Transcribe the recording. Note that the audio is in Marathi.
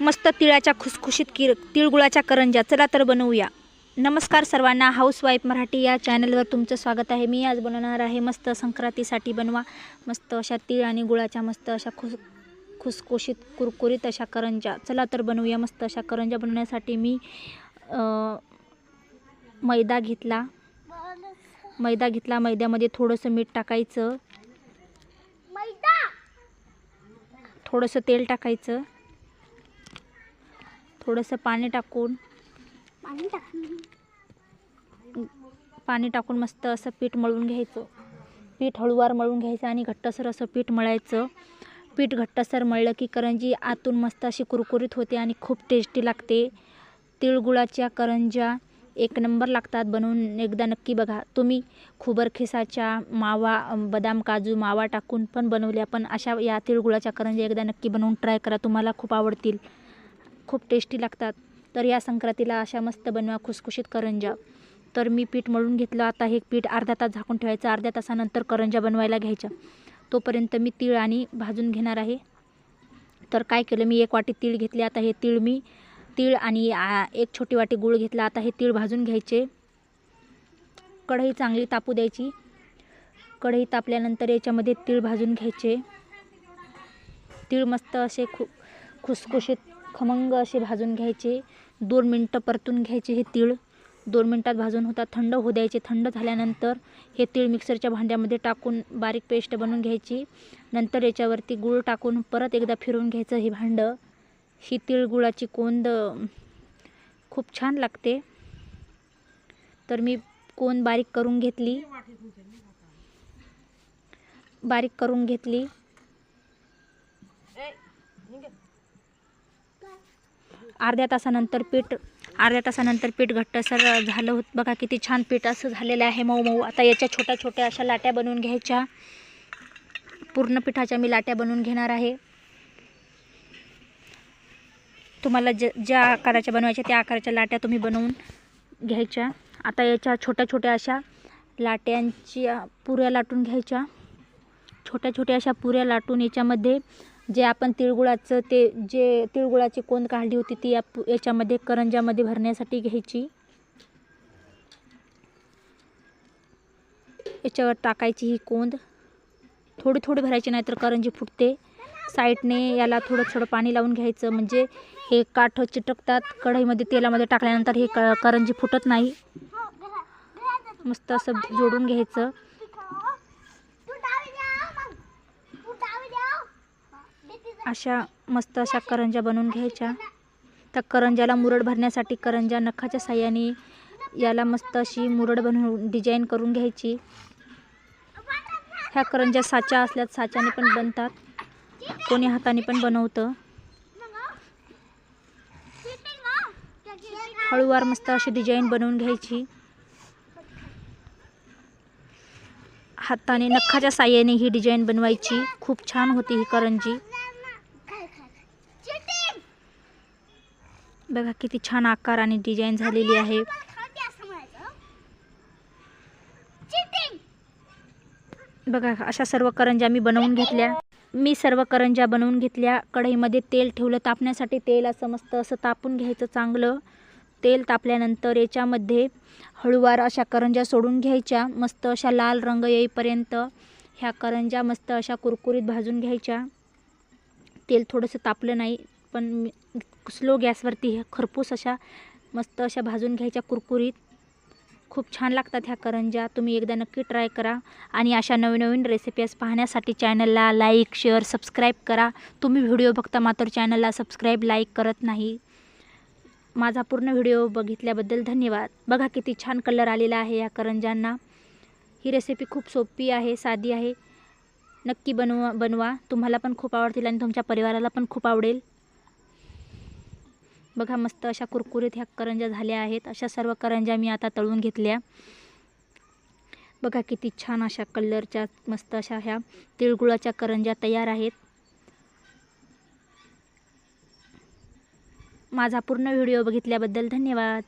मस्त तिळाच्या खुसखुशीत किर तिळगुळाच्या करंज्या. चला तर बनवूया. नमस्कार सर्वांना. हाऊसवाईफ मराठी या चॅनलवर तुमचं स्वागत आहे. मी आज बनवणार आहे मस्त संक्रांतीसाठी बनवा. मस्त अशा तीळ आणि गुळाच्या मस्त अशा खुस खुसखुशीत कुरकुरीत अशा करंज्या. चला तर बनवूया मस्त अशा करंज्या बनवण्यासाठी मी मैदा घेतला. मैदा घेतला. मैद्यामध्ये थोडंसं मीठ टाकायचं. थोडंसं तेल टाकायचं. थोडंसं पाणी टाकून. पाणी टाकून. मस्त असं पीठ मळून घ्यायचं. पीठ हळूवार मळून घ्यायचं आणि घट्टसर असं पीठ मळायचं. पीठ घट्टसर मळलं की करंजी आतून मस्त अशी कुरकुरीत होते आणि खूप टेस्टी लागते. तिळगुळाच्या करंज्या एक नंबर लागतात बनवून. एकदा नक्की बघा. तुम्ही खोबरखिसाच्या मावा बदाम काजू मावा टाकून पण बनवल्या पण अशा या तिळगुळाच्या करंज्या एकदा नक्की बनवून ट्राय करा. तुम्हाला खूप आवडतील. खूप टेस्टी लागतात. तर या संक्रांतीला अशा मस्त बनवा खुसखुशीत करंज्या तर मी पीठ मळून घेतलं. आता हे पीठ अर्धा तास झाकून ठेवायचं. अर्ध्या तासानंतर करंज्या बनवायला घ्यायच्या. तोपर्यंत मी तीळ आणि भाजून घेणार आहे. तर काय केलं? मी एक वाटी तीळ घेतले. आता हे तीळ मी तीळ आणि एक छोटी वाटी गूळ घेतला. आता हे तीळ भाजून घ्यायचे. कढई चांगली तापू द्यायची. कढई तापल्यानंतर याच्यामध्ये तीळ भाजून घ्यायचे. तीळ मस्त असे खु खुसखुशीत खमंग असे भाजून घ्यायचे. दोन मिनटं परतून घ्यायचे हे तीळ. दोन मिनटात भाजून होतात थंड होऊ द्यायचे. थंड झाल्यानंतर हे तीळ मिक्सरच्या भांड्यामध्ये टाकून बारीक पेस्ट बनवून घ्यायची. नंतर याच्यावरती गूळ टाकून परत एकदा फिरवून घ्यायचं हे भांडं. ही तिळगुळाची कोंद खूप छान लागते. तर मी कोंद बारीक करून घेतली. बारीक करून घेतली. अर्ध्या तासानंतर पीठ अर्ध्या तासानंतर पीठ घट्टसर झालं होत बघा किती छान पीठ असं झालेलं आहे मऊ मऊ. आता याच्या छोट्या छोट्या अशा लाट्या बनवून घ्यायच्या. पूर्ण पिठाच्या मी लाट्या बनवून घेणार आहे. तुम्हाला ज ज्या आकाराच्या बनवायच्या त्या आकाराच्या लाट्या तुम्ही बनवून घ्यायच्या. आता याच्या छोट्या छोट्या अशा लाट्यांची पुऱ्या लाटून घ्यायच्या. छोट्या छोट्या अशा पुऱ्या लाटून याच्यामध्ये जे आपण तिळगुळाचं ते जे तिळगुळाची कोंद काढली होती ती आप याच्यामध्ये करंजामध्ये भरण्यासाठी घ्यायची. याच्यावर टाकायची ही कोंद. थोडी थोडी भरायची नाहीतर करंजी फुटते. साईडने याला थोडं थोडं पाणी लावून घ्यायचं. म्हणजे हे काठ चिटकतात कढईमध्ये तेलामध्ये टाकल्यानंतर हे क करंजी फुटत नाही. मस्त असं जोडून घ्यायचं. अशा मस्त अशा करंज्या बनवून घ्यायच्या. त्या करंज्याला मुरड भरण्यासाठी करंज्या नखाच्या साह्याने याला मस्त अशी मुरड बनवून डिझाईन करून घ्यायची. ह्या करंज्या साच्या असल्यात साच्याने पण बनतात. कोणी हाताने पण बनवतं. हळूवार मस्त अशी डिझाईन बनवून घ्यायची. हाताने नखाच्या साह्याने ही डिझाईन बनवायची. खूप छान होती ही करंजी. बघा किती छान आकार आणि डिझाईन झालेली आहे. बघा अशा सर्व करंज्या मी बनवून घेतल्या. मी सर्व करंज्या बनवून घेतल्या. कढईमध्ये तेल ठेवलं. तापण्यासाठी तेल असं मस्त असं तापून घ्यायचं चांगलं. तेल तापल्यानंतर याच्यामध्ये हळूवार अशा करंज्या सोडून घ्यायच्या. मस्त अशा लाल रंग येईपर्यंत ह्या करंज्या मस्त अशा कुरकुरीत भाजून घ्यायच्या. तेल थोडंसं तापलं नाही. पण स्लो गॅसवरती ह्या खरपूस अशा मस्त अशा भाजून घ्यायच्या कुरकुरीत. खूप छान लागतात ह्या करंज्या. तुम्ही एकदा नक्की ट्राय करा. आणि अशा नवीन नवीन रेसिपीज पाहण्यासाठी चॅनलला लाईक शेअर सबस्क्राईब करा. तुम्ही व्हिडिओ बघता मात्र चॅनलला सबस्क्राईब लाईक करत नाही. माझा पूर्ण व्हिडिओ बघितल्याबद्दल धन्यवाद. बघा किती छान कलर आलेला आहे या करंज्यांना. ही रेसिपी खूप सोपी आहे साधी आहे. नक्की बनवा बनवा. तुम्हाला पण खूप आवडतील आणि तुमच्या परिवाराला पण खूप आवडेल. बघा मस्त अशा कुरकुरीत ह्या करंज्या झाल्या आहेत. अशा सर्व करंज्या मी आता तळून घेतल्या. बघा किती छान अशा कलरच्या मस्त अशा ह्या तिळगुळाच्या करंज्या तयार आहेत. माझा पूर्ण व्हिडिओ बघितल्याबद्दल धन्यवाद.